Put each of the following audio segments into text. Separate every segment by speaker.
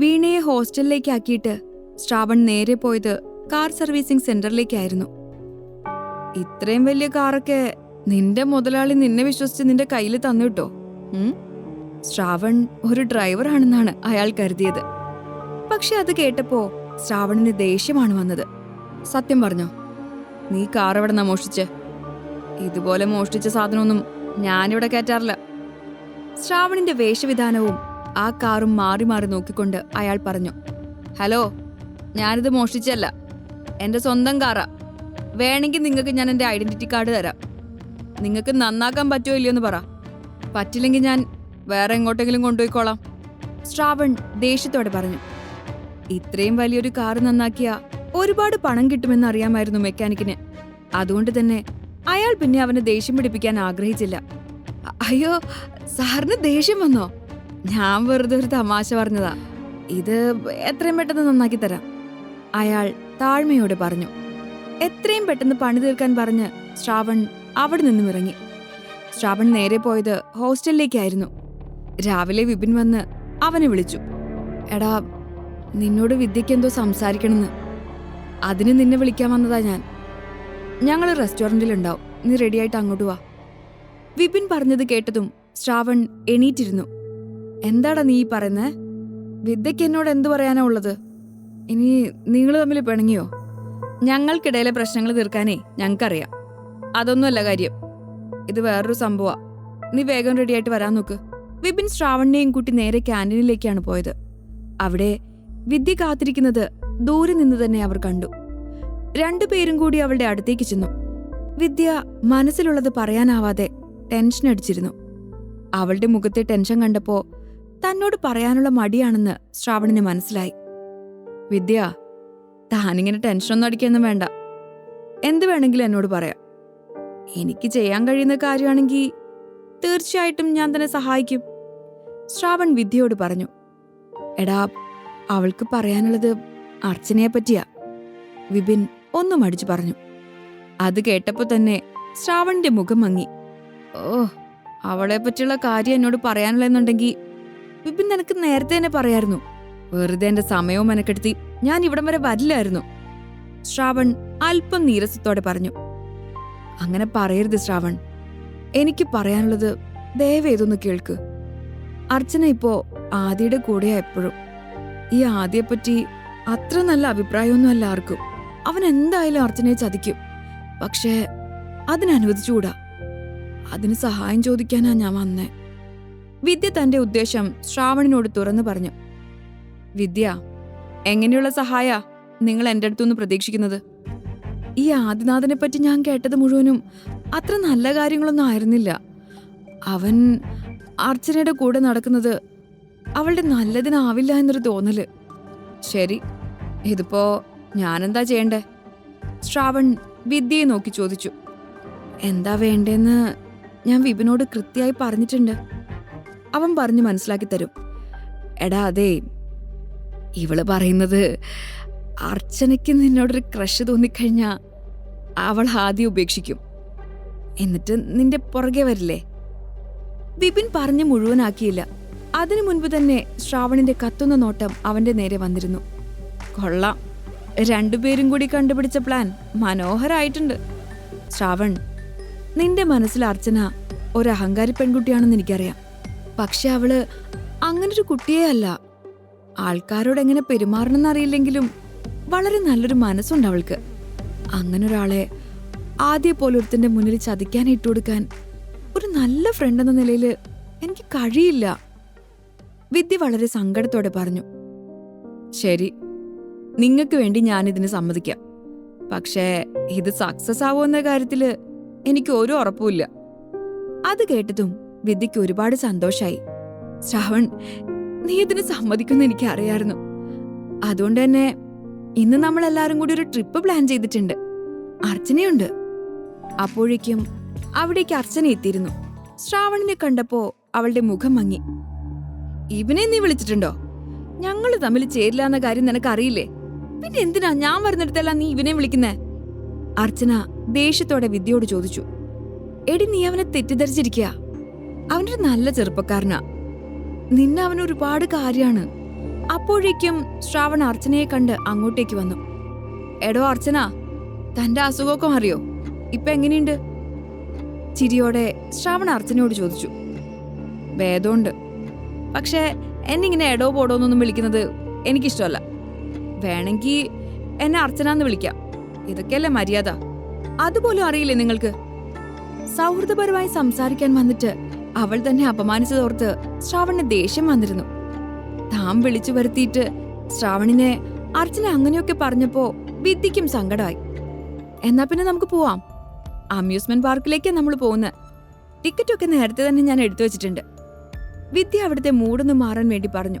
Speaker 1: വീണയെ ഹോസ്റ്റലിലേക്ക് ആക്കിയിട്ട് ശ്രാവൺ നേരെ പോയത് കാർ സർവീസിംഗ് സെന്ററിലേക്കായിരുന്നു. ഇത്രയും വലിയ കാറൊക്കെ നിന്റെ മുതലാളി നിന്നെ വിശ്വസിച്ച് നിന്റെ കയ്യിൽ തന്നിട്ടോ? ശ്രാവൺ ഒരു ഡ്രൈവറാണെന്നാണ് അയാൾ കരുതിയത്. പക്ഷെ അത് കേട്ടപ്പോ ശ്രാവണിന് ദേഷ്യമാണ് വന്നത്. സത്യം പറഞ്ഞോ? നീ കാർ എവിടെ മോഷ്ടിച്ച്? ഇതുപോലെ മോഷ്ടിച്ച സാധനമൊന്നും ഞാനിവിടെ കയറ്റാറില്ല. ശ്രാവണിന്റെ വേഷവിധാനവും ആ കാറും മാറി മാറി നോക്കിക്കൊണ്ട് അയാൾ പറഞ്ഞു ഹലോ ഞാനിത് മോഷ്ടിച്ചല്ല എന്റെ സ്വന്തം കാറാ. വേണമെങ്കിൽ നിങ്ങൾക്ക് ഞാൻ എന്റെ ഐഡന്റിറ്റി കാർഡ് തരാം. നിങ്ങൾക്ക് നന്നാക്കാൻ പറ്റുമോ ഇല്ലയോ പറ. പറ്റില്ലെങ്കിൽ ഞാൻ വേറെ എങ്ങോട്ടെങ്കിലും കൊണ്ടുപോയിക്കോളാം. ശ്രാവൺ ദേഷ്യത്തോടെ പറഞ്ഞു ഇത്രയും വലിയൊരു കാറ് നന്നാക്കിയ ഒരുപാട് പണം കിട്ടുമെന്ന് അറിയാമായിരുന്നു മെക്കാനിക്കിന്. അതുകൊണ്ട് തന്നെ അയാൾ പിന്നെ അവനെ ദേഷ്യം പിടിപ്പിക്കാൻ ആഗ്രഹിച്ചില്ല. അയ്യോ സാറിന് ദേഷ്യം വന്നോ? ഞാൻ വെറുതെ ഒരു തമാശ പറഞ്ഞതാ. ഇത് എത്രയും പെട്ടെന്ന് നന്നാക്കി തരാം. അയാൾ താഴ്മയോടെ പറഞ്ഞു. എത്രയും പെട്ടെന്ന് പണി തീർക്കാൻ പറഞ്ഞ് ശ്രാവൺ അവിടെ നിന്നും ഇറങ്ങി. ശ്രാവൺ നേരെ പോയത് ഹോസ്റ്റലിലേക്കായിരുന്നു. രാവിലെ വിപിൻ വന്ന് അവനെ വിളിച്ചു. എടാ നിന്നോട് വിദ്യയ്ക്ക് എന്തോ സംസാരിക്കണമെന്ന്. അതിന് നിന്നെ വിളിക്കാൻ വന്നതാ ഞാൻ. ഞങ്ങൾ റെസ്റ്റോറന്റിലുണ്ടാവും നീ റെഡിയായിട്ട് അങ്ങോട്ട് വാ. വിപിൻ പറഞ്ഞത് കേട്ടതും ശ്രാവൺ എണീറ്റിരുന്നു. എന്താടാ നീ പറയുന്നത് വിദ്യയ്ക്ക് എന്നോട് എന്തു പറയാനാ ഉള്ളത്? ഇനി നിങ്ങൾ തമ്മിൽ പിണങ്ങിയോ? ഞങ്ങൾക്കിടയിലെ പ്രശ്നങ്ങൾ തീർക്കാനേ ഞങ്ങൾക്കറിയാം. അതൊന്നുമല്ല കാര്യം. ഇത് വേറൊരു സംഭവമാ നീ വേഗം റെഡിയായിട്ട് വരാൻ നോക്ക്. വിപിൻ ശ്രാവണിനെയും കൂട്ടി നേരെ ക്യാന്റീനിലേക്കാണ് പോയത്. അവിടെ വിദ്യ കാത്തിരിക്കുന്നത് ദൂരെ നിന്ന് തന്നെ അവർ കണ്ടു. രണ്ടു പേരും കൂടി അവളുടെ അടുത്തേക്ക് ചെന്നു. വിദ്യ മനസ്സിലുള്ളത് പറയാനാവാതെ ടെൻഷൻ അടിച്ചിരുന്നു. അവളുടെ മുഖത്തെ ടെൻഷൻ കണ്ടപ്പോ തന്നോട് പറയാനുള്ള മടിയാണെന്ന് ശ്രാവണിന് മനസ്സിലായി. വിദ്യ താനിങ്ങനെ ടെൻഷനൊന്നും അടിക്കൊന്നും വേണ്ട. എന്ത് വേണമെങ്കിലും എന്നോട് പറയാം. എനിക്ക് ചെയ്യാൻ കഴിയുന്ന കാര്യമാണെങ്കിൽ തീർച്ചയായിട്ടും ഞാൻ തന്നെ സഹായിക്കും. ശ്രാവൺ വിദ്യയോട് പറഞ്ഞു. എടാ അവൾക്ക് പറയാനുള്ളത് അർച്ചനയെ പറ്റിയാ വിപിൻ ഒന്നും അടിച്ചു പറഞ്ഞു. അത് കേട്ടപ്പോ തന്നെ ശ്രാവണിന്റെ മുഖം മങ്ങി. ഓ അവളെ പറ്റിയുള്ള കാര്യം എന്നോട് പറയാനുള്ളെന്നുണ്ടെങ്കിൽ വിപിൻ നിനക്ക് നേരത്തെ തന്നെ പറയായിരുന്നു. വെറുതെ എന്റെ സമയവും മെനക്കെടുത്തി ഞാൻ ഇവിടം വരെ വരില്ലായിരുന്നു. ശ്രാവൺ അല്പം നീരസത്തോടെ പറഞ്ഞു. അങ്ങനെ പറയരുത് ശ്രാവൺ. എനിക്ക് പറയാനുള്ളത് ദയവേതൊന്ന് കേൾക്ക്. അർച്ചന ഇപ്പോ ആദിയുടെ കൂടെയാ എപ്പോഴും. ഈ ആദിയെപ്പറ്റി അത്ര നല്ല അഭിപ്രായമൊന്നും അല്ല ആർക്കും. അവൻ എന്തായാലും അർച്ചനയെ ചതിക്കും. പക്ഷേ അതിനനുവദിച്ചുകൂടാ. അതിന് സഹായം ചോദിക്കാനാ ഞാൻ വന്നേ. വിദ്യ തന്റെ ഉദ്ദേശം ശ്രാവണിനോട് തുറന്നു പറഞ്ഞു. വിദ്യ എങ്ങനെയുള്ള സഹായ നിങ്ങൾ എന്റെ അടുത്തുനിന്ന് പ്രതീക്ഷിക്കുന്നത്? ഈ ആദിനാഥനെ പറ്റി ഞാൻ കേട്ടത് മുഴുവനും അത്ര നല്ല കാര്യങ്ങളൊന്നും ആയിരുന്നില്ല. അവൻ അർച്ചനയുടെ കൂടെ നടക്കുന്നത് അവളുടെ നല്ലതിനാവില്ല എന്നൊരു തോന്നൽ. ശരി ഇതിപ്പോ ഞാനെന്താ ചെയ്യണ്ടേ? ശ്രാവൺ വിദ്യയെ നോക്കി ചോദിച്ചു. എന്താ വേണ്ടേന്ന് ഞാൻ വിപിനോട് കൃത്യമായി പറഞ്ഞിട്ടുണ്ട്. അവൻ പറഞ്ഞു മനസ്സിലാക്കി തരും. എടാ അതെ ഇവൾ പറയുന്നത് അർച്ചനയ്ക്ക് നിന്നോടൊരു ക്രഷ് തോന്നിക്കഴിഞ്ഞാ അവൾ ആദ്യം ഉപേക്ഷിക്കും. എന്നിട്ട് നിന്റെ പുറകെ വരില്ലേ? വിപിൻ പറഞ്ഞു മുഴുവനാക്കിയില്ല. അതിനു മുൻപ് തന്നെ ശ്രാവണിന്റെ കത്തുന്ന നോട്ടം അവന്റെ നേരെ വന്നിരുന്നു. കൊള്ളാം. രണ്ടുപേരും കൂടി കണ്ടുപിടിച്ച പ്ലാൻ മനോഹരായിട്ടുണ്ട്. ശ്രാവൺ നിന്റെ മനസ്സിൽ അർച്ചന ഒരു അഹങ്കാരി പെൺകുട്ടിയാണെന്ന് എനിക്കറിയാം. പക്ഷെ അവൾ അങ്ങനൊരു കുട്ടിയേ അല്ല. ആൾക്കാരോട് എങ്ങനെ പെരുമാറണമെന്ന് അറിയില്ലെങ്കിലും വളരെ നല്ലൊരു മനസ്സുണ്ട് അവൾക്ക്. അങ്ങനെ ഒരാളെ ആദ്യ പോലൊരുത്തിന്റെ മുന്നിൽ ചതിക്കാൻ ഇട്ടുകൊടുക്കാൻ ഒരു നല്ല ഫ്രണ്ട് എന്ന നിലയിൽ എനിക്ക് കഴിയില്ല. വിദ്യ വളരെ സങ്കടത്തോടെ പറഞ്ഞു. ശരി നിങ്ങൾക്ക് വേണ്ടി ഞാൻ ഇതിന് സമ്മതിക്കാം. പക്ഷേ ഇത് സക്സസ് ആവുമെന്ന കാര്യത്തിൽ എനിക്ക് ഒരു ഉറപ്പുമില്ല അത് കേട്ടതും വിദ്യയ്ക്ക് ഒരുപാട് സന്തോഷായി. ശ്രാവൺ നീ ഇതിന് സമ്മതിക്കുമെന്ന് എനിക്ക് അറിയായിരുന്നു അതുകൊണ്ട് തന്നെ ഇന്ന് നമ്മൾ എല്ലാവരും കൂടി ഒരു ട്രിപ്പ് പ്ലാൻ ചെയ്തിട്ടുണ്ട്. അർച്ചനയുണ്ട്. അപ്പോഴേക്കും അവിടേക്ക് അർച്ചന എത്തിയിരുന്നു. ശ്രാവണിനെ കണ്ടപ്പോ അവളുടെ മുഖം മങ്ങി. ഇവനെ നീ വിളിച്ചിട്ടുണ്ടോ? ഞങ്ങൾ തമ്മിൽ ചേരില്ല എന്ന കാര്യം നിനക്ക് അറിയില്ലേ പിന്നെ എന്തിനാ ഞാൻ വരുന്നിടത്തല്ല നീ ഇവനെ വിളിക്കുന്നേ? അർച്ചന ദേഷ്യത്തോടെ വിദ്യയോട് ചോദിച്ചു. എടി നീ അവനെ തെറ്റിദ്ധരിച്ചിരിക്കുക അവനൊരു നല്ല ചെറുപ്പക്കാരനാ. നിന്നെ അവൻ ഒരുപാട് കാര്യാണ്. അപ്പോഴേക്കും ശ്രാവൺ അർച്ചനയെ കണ്ട് അങ്ങോട്ടേക്ക് വന്നു. എടോ അർച്ചന തന്റെ അസുഖമൊക്കെ അറിയോ ഇപ്പൊ എങ്ങനെയുണ്ട്? ചിരിയോടെ ശ്രാവൺ അർച്ചനയോട് ചോദിച്ചു. ഭേദമുണ്ട്. പക്ഷേ എന്നിങ്ങനെ എടോ പോടോ എന്നൊന്നും വിളിക്കുന്നത് എനിക്കിഷ്ടമല്ല. വേണമെങ്കിൽ എന്നെ അർച്ചന എന്ന് വിളിക്കാം. ഇതൊക്കെയല്ലേ മര്യാദ? അതുപോലും അറിയില്ലേ നിങ്ങൾക്ക്? സൗഹൃദപരമായി സംസാരിക്കാൻ വന്നിട്ട് അവൾ തന്നെ അപമാനിച്ചതോർത്ത് ശ്രാവണിന് ദേഷ്യം വന്നിരുന്നു. താം വിളിച്ചു വരുത്തിയിട്ട് ശ്രാവണിനെ അർച്ചന അങ്ങനെയൊക്കെ പറഞ്ഞപ്പോ വിദ്യയ്ക്കും സങ്കടമായി എന്നാ പിന്നെ നമുക്ക് പോവാം. അമ്യൂസ്മെന്റ് പാർക്കിലേക്കാണ് നമ്മൾ പോകുന്നത് ടിക്കറ്റൊക്കെ നേരത്തെ തന്നെ ഞാൻ എടുത്തു വെച്ചിട്ടുണ്ട്. വിദ്യ അവിടുത്തെ മൂടൊന്ന് മാറാൻ വേണ്ടി പറഞ്ഞു.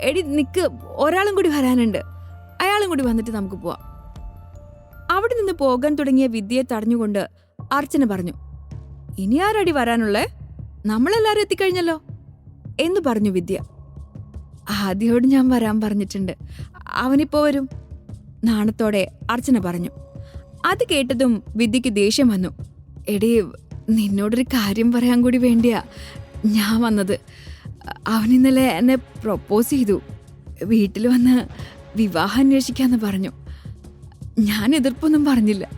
Speaker 1: എടി നിക്ക് ഒരാളും കൂടി വരാനുണ്ട്. അയാളും കൂടി വന്നിട്ട് നമുക്ക് പോവാം. അവിടെ നിന്ന് പോകാൻ തുടങ്ങിയ വിദ്യയെ തടഞ്ഞുകൊണ്ട് അർച്ചന പറഞ്ഞു. ഇനി ആരടി വരാനുള്ളേ? നമ്മളെല്ലാരും എത്തിക്കഴിഞ്ഞല്ലോ എന്ന് പറഞ്ഞു വിദ്യ. ആദ്യോട് ഞാൻ വരാൻ പറഞ്ഞിട്ടുണ്ട്. അവനിപ്പോ വരും. നാണത്തോടെ അർച്ചന പറഞ്ഞു. അത് കേട്ടതും വിദ്യക്ക് ദേഷ്യം വന്നു. എടീ നിന്നോടൊരു കാര്യം പറയാൻ കൂടി വേണ്ടിയാ ഞാൻ വന്നത്. അവൻ ഇന്നലെ എന്നെ പ്രപ്പോസ് ചെയ്തു. വീട്ടിൽ വന്ന് വിവാഹം അന്വേഷിക്കാന്ന് പറഞ്ഞു. ഞാൻ എതിർപ്പൊന്നും പറഞ്ഞില്ല.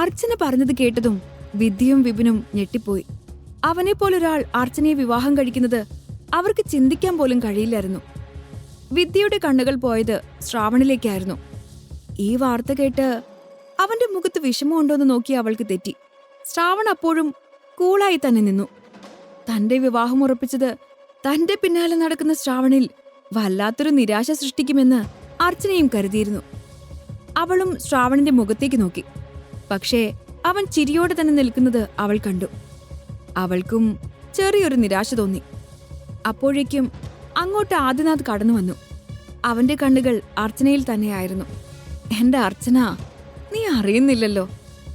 Speaker 1: അർച്ചന പറഞ്ഞത് കേട്ടതും വിദ്യയും വിപിനും ഞെട്ടിപ്പോയി. അവനെ പോലൊരാൾ അർച്ചനയെ വിവാഹം കഴിക്കുന്നത് അവർക്ക് ചിന്തിക്കാൻ പോലും കഴിയില്ലായിരുന്നു. വിദ്യയുടെ കണ്ണുകൾ പോയത് ശ്രാവണിലേക്കായിരുന്നു. ഈ വാർത്ത കേട്ട് അവന്റെ മുഖത്ത് വിഷമമുണ്ടോന്ന് നോക്കി അവൾക്ക് തെറ്റി. ശ്രാവൺ അപ്പോഴും കൂളായി തന്നെ നിന്നു. തന്റെ വിവാഹം ഉറപ്പിച്ചത് തന്റെ പിന്നാലെ നടക്കുന്ന ശ്രാവണിൽ വല്ലാത്തൊരു നിരാശ സൃഷ്ടിക്കുമെന്ന് അർച്ചനയും കരുതിയിരുന്നു. അവളും ശ്രാവണിന്റെ മുഖത്തേക്ക് നോക്കി. പക്ഷേ അവൻ ചിരിയോടെ തന്നെ നിൽക്കുന്നത് അവൾ കണ്ടു. അവൾക്കും ചെറിയൊരു നിരാശ തോന്നി. അപ്പോഴേക്കും അങ്ങോട്ട് ആദിനാഥ് കടന്നു വന്നു. അവന്റെ കണ്ണുകൾ അർച്ചനയിൽ തന്നെയായിരുന്നു. എന്റെ അർച്ചന നീ അറിയുന്നില്ലല്ലോ.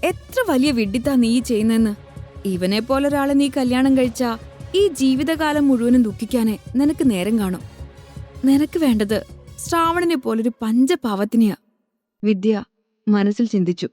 Speaker 1: എത്ര വലിയ വിഡ്ഢിത്താ നീ ചെയ്യുന്നെന്ന് ഇവനെ പോലൊരാളെ നീ കല്യാണം കഴിച്ച ഈ ജീവിതകാലം മുഴുവനും ദുഃഖിക്കാനേ നിനക്ക് നേരം കാണും. നിനക്ക് വേണ്ടത് ശ്രാവണനെ പോലൊരു പഞ്ചപാവത്തിനെയാ. വിദ്യ മനസ്സിൽ ചിന്തിച്ചു.